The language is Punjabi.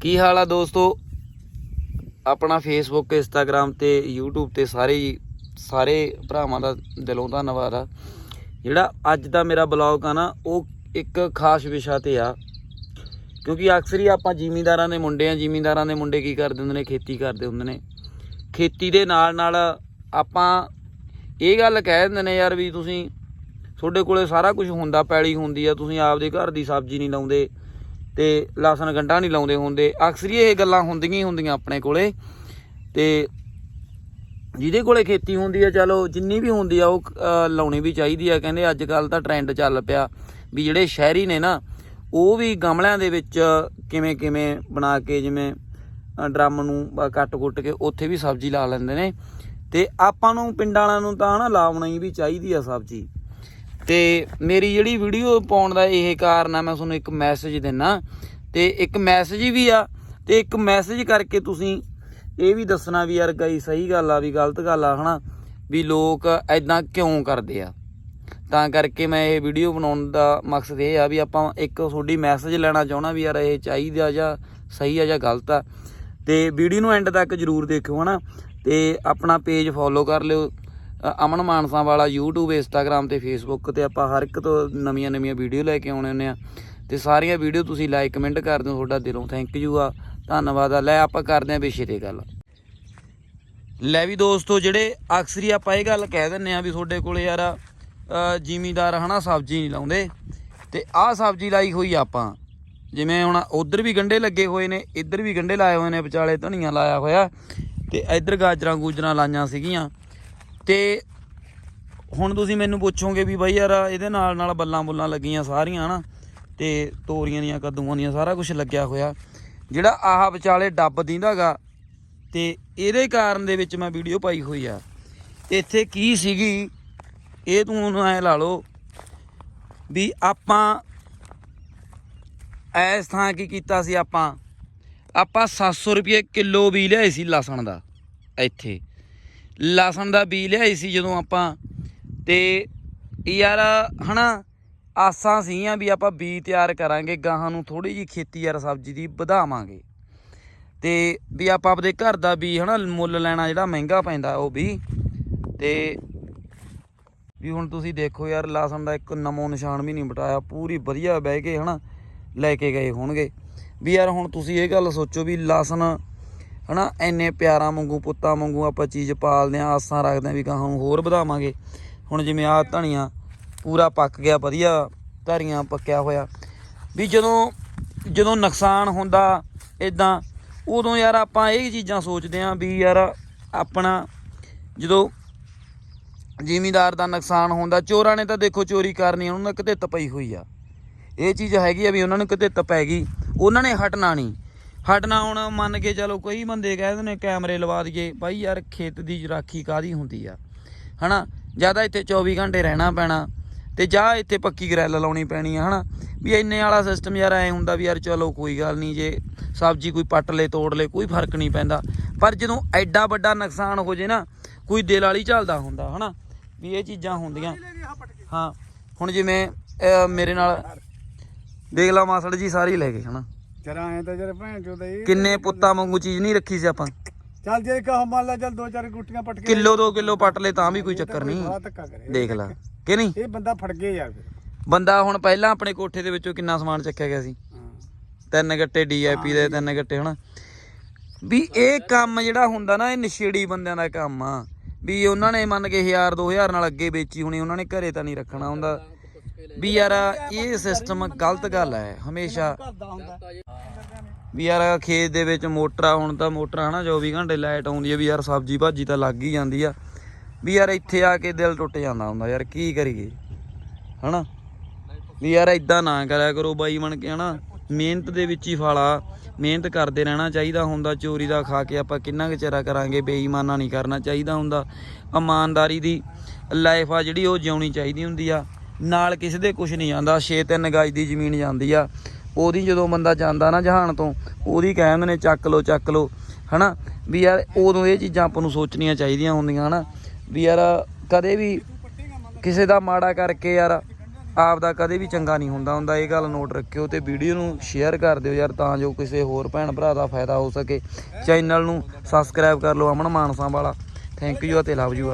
ਕੀ ਹਾਲ ਆ ਦੋਸਤੋ? ਆਪਣਾ ਫੇਸਬੁੱਕ ਇੰਸਟਾਗ੍ਰam ਤੇ YouTube ਤੇ ਸਾਰੇ ਹੀ ਸਾਰੇ ਭਰਾਵਾਂ ਦਾ ਦਿਲੋਂ ਧੰਨਵਾਦ ਆ। ਜਿਹੜਾ ਅੱਜ ਦਾ ਮੇਰਾ ਬਲੌਗ ਆ ਨਾ, ਉਹ ਇੱਕ ਖਾਸ ਵਿਸ਼ਾ ਤੇ ਆ। ਕਿਉਂਕਿ ਅਕਸਰ ਹੀ ਆਪਾਂ ਜ਼ਿਮੀਂਦਾਰਾਂ ਦੇ ਮੁੰਡੇ ਆ, ਜ਼ਿਮੀਂਦਾਰਾਂ ਦੇ ਮੁੰਡੇ ਕੀ ਕਰਦੇ ਹੁੰਦੇ ਨੇ? ਖੇਤੀ ਕਰਦੇ ਹੁੰਦੇ ਨੇ। ਖੇਤੀ ਦੇ ਨਾਲ ਨਾਲ ਆਪਾਂ ਇਹ ਗੱਲ ਕਹਿ ਦਿੰਦੇ ਨੇ ਯਾਰ ਵੀ ਤੁਸੀਂ ਤੁਹਾਡੇ ਕੋਲੇ ਸਾਰਾ ਕੁਝ ਹੁੰਦਾ, ਪੈਲੀ ਹੁੰਦੀ ਆ, ਤੁਸੀਂ ਆਪਦੇ ਘਰ ਦੀ ਸਬਜ਼ੀ ਨਹੀਂ ਲਾਉਂਦੇ। ਤੇ ਲਸਣ ਗੰਢਾ ਨਹੀਂ ਲਾਉਂਦੇ ਹੁੰਦੇ। ਅਕਸਰ ਹੀ ਇਹ ਗੱਲਾਂ ਹੁੰਦੀਆਂ ਹੀ ਹੁੰਦੀਆਂ ਆਪਣੇ ਕੋਲੇ। ਤੇ ਜਿਹਦੇ ਕੋਲੇ ਖੇਤੀ ਹੁੰਦੀ ਆ, ਚਲੋ ਜਿੰਨੀ ਵੀ ਹੁੰਦੀ ਆ, ਉਹ ਲਾਉਣੀ ਵੀ ਚਾਹੀਦੀ ਆ। ਕਹਿੰਦੇ ਅੱਜ ਕੱਲ ਤਾਂ ਟ੍ਰੈਂਡ ਚੱਲ ਪਿਆ ਵੀ ਜਿਹੜੇ ਸ਼ਹਿਰੀ ਨੇ ਨਾ, ਉਹ ਵੀ ਗਮਲਿਆਂ ਦੇ ਵਿੱਚ ਕਿਵੇਂ ਕਿਵੇਂ ਬਣਾ ਕੇ ਜਿਵੇਂ ਡਰਮ ਨੂੰ ਕੱਟ-ਕੁੱਟ ਕੇ ਉੱਥੇ ਵੀ ਸਬਜ਼ੀ ਲਾ ਲੈਂਦੇ ਨੇ। ਤੇ ਆਪਾਂ ਨੂੰ ਪਿੰਡਾਂ ਵਾਲਿਆਂ ਨੂੰ ਤਾਂ ਨਾ ਲਾਉਣੀ ਵੀ ਚਾਹੀਦੀ ਆ ਸਬਜ਼ੀ। ਤੇ ਮੇਰੀ ਜਿਹੜੀ ਵੀਡੀਓ ਪਾਉਣ ਦਾ ਇਹ ਕਾਰਨ ਆ, ਮੈਂ ਤੁਹਾਨੂੰ ਇੱਕ ਮੈਸੇਜ ਦਿੰਨਾ। ਤੇ ਇੱਕ ਮੈਸੇਜ ਵੀ ਆ, ਤੇ ਇੱਕ ਮੈਸੇਜ ਕਰਕੇ ਤੁਸੀਂ ਇਹ ਵੀ ਦੱਸਣਾ ਵੀ ਯਾਰ ਗਈ, ਸਹੀ ਗੱਲ ਆ, ਵੀ ਗਲਤ ਗੱਲ ਆ, ਹਨਾ? ਵੀ ਲੋਕ ਐਦਾਂ ਕਿਉਂ ਕਰਦੇ ਆ? ਤਾਂ ਕਰਕੇ ਮੈਂ ਇਹ ਵੀਡੀਓ ਬਣਾਉਣ ਦਾ ਮਕਸਦ ਇਹ ਆ ਵੀ ਆਪਾਂ ਇੱਕ ਤੁਹਾਡੀ ਮੈਸੇਜ ਲੈਣਾ ਚਾਹਣਾ ਵੀ ਯਾਰ ਇਹ ਚਾਹੀਦਾ ਜਾਂ ਸਹੀ ਆ ਜਾਂ ਗਲਤ ਆ। ਤੇ ਵੀਡੀਓ ਨੂੰ ਐਂਡ ਤੱਕ ਜਰੂਰ ਦੇਖਿਓ, ਹਨਾ? ਤੇ ਆਪਣਾ ਪੇਜ ਫੋਲੋ ਕਰ ਲਿਓ। ਅਮਨ ਮਾਨਸਾ ਵਾਲਾ YouTube, Instagram ਤੇ Facebook ਤੇ ਆਪਾਂ ਹਰ ਇੱਕ ਤੋਂ ਨਵੀਆਂ ਨਵੀਆਂ ਵੀਡੀਓ ਲੈ ਕੇ ਆਉਣੇ ਹੁੰਦੇ ਆ। ਤੇ ਸਾਰੀਆਂ ਵੀਡੀਓ ਤੁਸੀਂ ਲਾਈਕ ਕਮੈਂਟ ਕਰ ਹੋ ਤੁਹਾਡਾ ਦਿਲੋਂ ਥੈਂਕ ਯੂ ਆ। ਧੰਨਵਾਦ ਆ। ਲੈ ਆਪਾਂ ਕਰਦੇ ਆ ਵਿਸ਼ੇ ਤੇ ਗੱਲ। ਲੈ ਵੀ ਦੋਸਤੋ, ਜਿਹੜੇ ਅਕਸਰੀ ਆਪਾਂ ਇਹ ਗੱਲ ਕਹਿ ਦਿੰਨੇ ਆ ਵੀ ਤੁਹਾਡੇ ਕੋਲੇ ਯਾਰ ਜ਼ਿਮੀਦਾਰ ਜ਼ਿਮੀਂਦਾਰ ਹਨਾ, ਸਬਜ਼ੀ ਨਹੀਂ ਲਾਉਂਦੇ। ਤੇ ਆਹ ਸਬਜ਼ੀ ਲਾਈ ਹੋਈ ਆਪਾਂ। ਜਿਵੇਂ ਹੁਣ ਉਧਰ ਵੀ ਗੰਡੇ ਲੱਗੇ ਹੋਏ ਨੇ, ਇੱਧਰ ਵੀ ਗੰਡੇ ਲਾਏ ਹੋਏ ਨੇ, ਵਿਚਾਲੇ ਧਨੀਆ ਲਾਇਆ ਹੋਇਆ। ਤੇ ਇੱਧਰ ਗਾਜਰਾਂ ਗੂਜਰਾਂ ਲਾਈਆਂ ਸੀਗੀਆਂ। ਤੇ ਹੁਣ ਤੁਸੀਂ ਮੈਨੂੰ ਪੁੱਛੋਗੇ ਵੀ ਬਾਈ ਯਾਰ ਇਹਦੇ ਨਾਲ ਨਾਲ ਬੱਲਾਂ ਬੁੱਲਾਂ ਲੱਗੀਆਂ ਸਾਰੀਆਂ, ਹਨਾ? ਤੇ ਤੋਰੀਆਂ ਦੀਆਂ, ਕੱਦੂਆਂ ਦੀਆਂ, ਸਾਰਾ ਕੁਝ ਲੱਗਿਆ ਹੋਇਆ। ਜਿਹੜਾ ਆਹ ਵਿਚਾਲੇ ਡੱਬ ਦਿੰਦਾਗਾ, ਤੇ ਇਹਦੇ ਕਾਰਨ ਦੇ ਵਿੱਚ ਮੈਂ ਵੀਡੀਓ ਪਾਈ ਹੋਈ ਆ। ਇੱਥੇ ਕੀ ਸੀਗੀ, ਇਹ ਤੂੰ ਹੁਣ ਐ ਲਾ ਲਓ ਵੀ ਆਪਾਂ ਐਸ ਥਾਂ ਕੀ ਕੀਤਾ ਸੀ ਆਪਾਂ? ਆਪਾਂ 700 ਰੁਪਏ ਕਿਲੋ ਵੀ ਲਿਆਏ ਸੀ ਲਸਣ ਦਾ, ਇੱਥੇ। ਲਸਣ ਦਾ ਬੀ ਲਿਆਏ ਸੀ ਜਦੋਂ ਆਪਾਂ। ਤੇ ਯਾਰ, ਹਨਾ, ਆਸਾਂ ਸੀਗੀਆਂ ਵੀ ਆਪਾਂ ਬੀ ਤਿਆਰ ਕਰਾਂਗੇ, ਗਾਹਾਂ ਨੂੰ ਥੋੜੀ ਜੀ ਖੇਤੀ ਯਾਰ ਸਬਜ਼ੀ ਦੀ ਵਧਾਵਾਂਗੇ। ਤੇ ਵੀ ਆਪਾਂ ਆਪਦੇ ਘਰ ਦਾ ਵੀ ਹਨਾ, ਮੁੱਲ ਲੈਣਾ ਜਿਹੜਾ ਮਹਿੰਗਾ ਪੈਂਦਾ ਉਹ ਵੀ ਤੇ ਵੀ ਹੁਣ ਤੁਸੀਂ ਦੇਖੋ ਯਾਰ ਲਸਣ ਦਾ ਇੱਕ ਨਮੋ ਨਿਸ਼ਾਨ ਵੀ ਨਹੀਂ ਬਟਾਇਆ ਪੂਰੀ ਵਧੀਆ ਬਹਿ ਕੇ, ਹਨਾ, ਲੈ ਕੇ ਗਏ ਹੋਣਗੇ। ਵੀ ਯਾਰ ਹੁਣ ਤੁਸੀਂ ਇਹ ਗੱਲ ਸੋਚੋ ਵੀ ਲਸਣ ਹਨਾ? ਐਨੇ ਪਿਆਰਾਂ ਵਾਂਗੂ, ਪੁੱਤਾਂ ਵਾਂਗੂ ਆਪਾਂ ਚੀਜ਼ ਪਾਲਦੇ ਆਂ, ਆਸਾਂ ਰੱਖਦੇ ਆਂ ਵੀ ਗਾਹਾਂ ਨੂੰ ਹੋਰ ਵਧਾਵਾਂਗੇ। ਹੁਣ ਜਿਵੇਂ ਆਹ ਧਨੀਆ ਪੂਰਾ ਪੱਕ ਗਿਆ, ਵਧੀਆ ਧਾਰੀਆਂ ਪੱਕਿਆ ਹੋਇਆ। ਵੀ ਜਦੋਂ ਜਦੋਂ ਨੁਕਸਾਨ ਹੁੰਦਾ ਇਦਾਂ ਉਦੋਂ ਯਾਰ ਆਪਾਂ ਇਹ ਚੀਜ਼ਾਂ ਸੋਚਦੇ ਆਂ ਵੀ ਯਾਰ ਆਪਣਾ ਜਦੋਂ ਜ਼ਿਮੀਦਾਰ ਦਾ ਨੁਕਸਾਨ ਹੁੰਦਾ, ਚੋਰਾਂ ਨੇ ਤਾਂ ਦੇਖੋ ਚੋਰੀ ਕਰਨੀ, ਉਹਨਾਂ ਨੂੰ ਕਿਤੇ ਤਪਈ ਹੋਈ ਆ। ਇਹ ਚੀਜ਼ ਹੈਗੀ ਆ ਵੀ ਉਹਨਾਂ ਨੂੰ ਕਿਤੇ ਤਪੈ ਗਈ, ਉਹਨਾਂ ਨੇ ਹਟਣਾ ਨਹੀਂ। ਹਟਣਾ ਹੁਣ, ਮੰਨ ਕੇ ਚਲੋ ਕਈ ਬੰਦੇ ਕਹਿੰਦੇ ਨੇ ਕੈਮਰੇ ਲਵਾ ਦਈਏ। ਬਾਈ ਯਾਰ, ਖੇਤ ਦੀ ਰਾਖੀ ਕਾਦੀ ਹੁੰਦੀ ਆ? ਹਨਾ? ਜ਼ਿਆਦਾ ਇੱਥੇ 24 ਘੰਟੇ ਰਹਿਣਾ ਪੈਣਾ ਤੇ ਜਾਂ ਇੱਥੇ ਪੱਕੀ ਗ੍ਰਿਲ ਲਾਉਣੀ ਪੈਣੀ ਆ, ਹਨਾ? ਵੀ ਇੰਨੇ ਵਾਲਾ ਸਿਸਟਮ ਯਾਰ ਐ ਹੁੰਦਾ ਵੀ ਯਾਰ ਚਲੋ ਕੋਈ ਗੱਲ ਨਹੀਂ, ਜੇ ਸਬਜ਼ੀ ਕੋਈ ਪੱਟ ਲੇ, ਤੋੜ ਲੇ, ਕੋਈ ਫ਼ਰਕ ਨਹੀਂ ਪੈਂਦਾ। ਪਰ ਜਦੋਂ ਐਡਾ ਵੱਡਾ ਨੁਕਸਾਨ ਹੋ ਜੇ ਨਾ, ਕੋਈ ਦਿਲ ਵਾਲੀ ਝੱਲਦਾ ਹੁੰਦਾ, ਹਨਾ? ਵੀ ਇਹ ਚੀਜ਼ਾਂ ਹੁੰਦੀਆਂ। ਹਾਂ, ਹੁਣ ਜਿਵੇਂ ਮੇਰੇ ਨਾਲ, ਦੇਖ ਲਾ ਮਾਸੜ ਜੀ, ਸਾਰੀ ਲੈ ਗਏ, ਹਨਾ? ਜਰਾ ਐ ਤਾਂ ਜਰਾ ਭੈਣ ਚੋਦ ਇਹ ਕਿੰਨੇ ਪੁੱਤਾਂ ਵਾਂਗੂ ਚੀਜ਼ ਨਹੀਂ ਰੱਖੀ ਸੀ ਆਪਾਂ? ਚੱਲ ਜੇ ਕਹੋ ਮੰਨ ਲਾ ਚੱਲ ਦੋ ਚਾਰ ਗੁੱਟੀਆਂ ਪਟ ਕੇ ਕਿਲੋ ਦੋ ਕਿਲੋ ਪੱਟ ਲੇ ਤਾਂ ਵੀ ਕੋਈ ਚੱਕਰ ਨਹੀਂ। ਦੇਖ ਲਾ। ਕਿ ਨਹੀਂ? ਇਹ ਬੰਦਾ ਫੜ ਗਏ ਯਾਰ ਬੰਦਾ ਹੁਣ ਪਹਿਲਾਂ ਆਪਣੇ ਕੋਠੇ ਦੇ ਵਿੱਚੋਂ ਕਿੰਨਾ ਸਮਾਨ ਚੱਕਿਆ ਗਿਆ ਸੀ? ਤਿੰਨ ਗੱਟੇ ਡੀਆਈਪੀ ਦੇ ਤਿੰਨ ਗੱਟੇ ਹਨਾ? ਵੀ ਇਹ ਕੰਮ ਜਿਹੜਾ ਹੁੰਦਾ ਨਾ ਇਹ ਨਸ਼ੇੜੀ ਬੰਦਿਆਂ ਦਾ ਕੰਮ ਆ। ਵੀ ਉਹਨਾਂ ਨੇ ਮੰਨ ਕੇ 1000 2000 ਨਾਲ ਅੱਗੇ ਵੇਚੀ ਹੋਣੀ ਉਹਨਾਂ ਨੇ ਘਰੇ ਤਾਂ ਨਹੀਂ ਰੱਖਣਾ ਹੁੰਦਾ। ਵੀ ਯਾਰ ਇਹ ਸਿਸਟਮ ਗਲਤ ਗੱਲ ਹੈ, ਹਮੇਸ਼ਾ। ਵੀ ਯਾਰ ਖੇਤ ਦੇ ਵਿੱਚ ਮੋਟਰਾਂ ਹੁਣ ਤਾਂ ਮੋਟਰਾਂ ਹਨਾ 24 ਘੰਟੇ ਲਾਈਟ ਆਉਂਦੀ ਹੈ ਵੀ ਯਾਰ ਸਬਜ਼ੀ ਭਾਜੀ ਤਾਂ ਲੱਗ ਹੀ ਜਾਂਦੀ ਆ। ਵੀ ਯਾਰ ਇੱਥੇ ਆ ਕੇ ਦਿਲ ਟੁੱਟ ਜਾਂਦਾ ਹੁੰਦਾ, ਯਾਰ ਕੀ ਕਰੀਏ, ਹਨਾ? ਵੀ ਯਾਰ ਇਦਾਂ ਨਾ ਕਰਿਆ ਕਰੋ ਬਾਈ ਬਣ ਕੇ, ਹਨਾ? ਮਿਹਨਤ ਦੇ ਵਿੱਚ ਹੀ ਫਾਲਾ, ਮਿਹਨਤ ਕਰਦੇ ਰਹਿਣਾ ਚਾਹੀਦਾ ਹੁੰਦਾ, ਚੋਰੀ ਦਾ ਖਾ ਕੇ ਆਪਾਂ ਕਿੰਨਾ ਕੁ ਚਿਰਾ ਕਰਾਂਗੇ, ਬੇਈਮਾਨਾ ਨਹੀਂ ਕਰਨਾ ਚਾਹੀਦਾ ਹੁੰਦਾ। ਇਮਾਨਦਾਰੀ ਦੀ ਲਾਈਫ ਆ ਜਿਹੜੀ, ਉਹ ਜਿਉਣੀ ਚਾਹੀਦੀ ਹੁੰਦੀ ਆ। ਨਾਲ ਕਿਸੇ ਦੇ ਕੁਝ ਨਹੀਂ ਜਾਂਦਾ 6-3 ਗਾਜ ਦੀ ਜ਼ਮੀਨ ਜਾਂਦੀ ਆ। ਉਹਦੀ ਜਦੋਂ ਬੰਦਾ ਜਾਂਦਾ ਨਾ ਜਹਾਨ ਤੋਂ, ਉਹਦੀ ਕਹਿੰਦੇ ਨੇ, ਚੱਕ ਲੋ ਚੱਕ ਲੋ ਹਨਾ? ਵੀ ਯਾਰ ਉਦੋਂ ਇਹ ਚੀਜ਼ਾਂ ਆਪਾਂ ਨੂੰ ਸੋਚਣੀਆਂ ਚਾਹੀਦੀਆਂ ਹੁੰਦੀਆਂ, ਹਨਾ? ਵੀ ਯਾਰ ਕਦੇ ਵੀ ਕਿਸੇ ਦਾ ਮਾੜਾ ਕਰਕੇ ਯਾਰ ਆਪ ਦਾ ਕਦੇ ਵੀ ਚੰਗਾ ਨਹੀਂ ਹੁੰਦਾ ਹੁੰਦਾ ਇਹ ਗੱਲ ਨੋਟ ਰੱਖਿਓ ਤੇ ਵੀਡੀਓ ਨੂੰ ਸ਼ੇਅਰ ਕਰ ਦਿਓ ਯਾਰ ਤਾਂ ਜੋ ਕਿਸੇ ਹੋਰ ਭੈਣ ਭਰਾ ਦਾ ਫਾਇਦਾ ਹੋ ਸਕੇ। ਚੈਨਲ ਨੂੰ ਸਬਸਕ੍ਰਾਈਬ ਕਰ ਲਓ, ਅਮਨ ਮਾਨਸਾ ਵਾਲਾ। ਥੈਂਕ ਯੂ ਅਤੇ ਲਵ ਯੂ